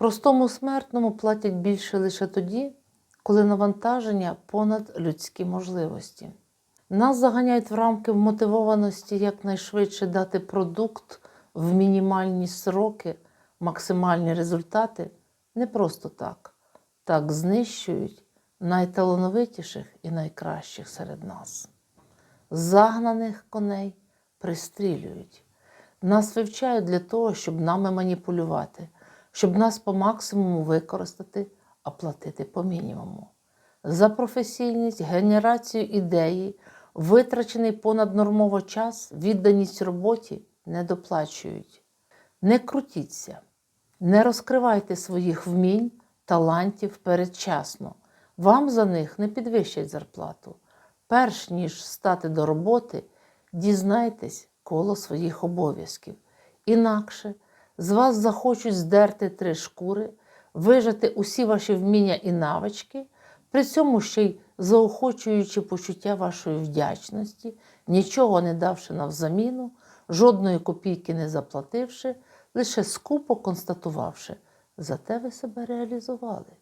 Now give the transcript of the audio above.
Простому смертному платять більше лише тоді, коли навантаження понад людські можливості. Нас заганяють в рамки вмотивованості якнайшвидше дати продукт в мінімальні сроки, максимальні результати не просто так. Так знищують найталановитіших і найкращих серед нас. Загнаних коней пристрілюють. Нас вивчають для того, щоб нами маніпулювати, щоб нас по максимуму використати, а платити по мінімуму. За професійність, генерацію ідеї, витрачений понаднормово час, відданість роботі не доплачують. Не крутіться, не розкривайте своїх вмінь, талантів передчасно. Вам за них не підвищать зарплату. Перш ніж стати до роботи, дізнайтесь коло своїх обов'язків. Інакше з вас захочуть здерти три шкури, вижати усі ваші вміння і навички, при цьому ще й заохочуючи почуття вашої вдячності, нічого не давши навзаміну, жодної копійки не заплативши, лише скупо констатувавши, зате ви себе реалізували.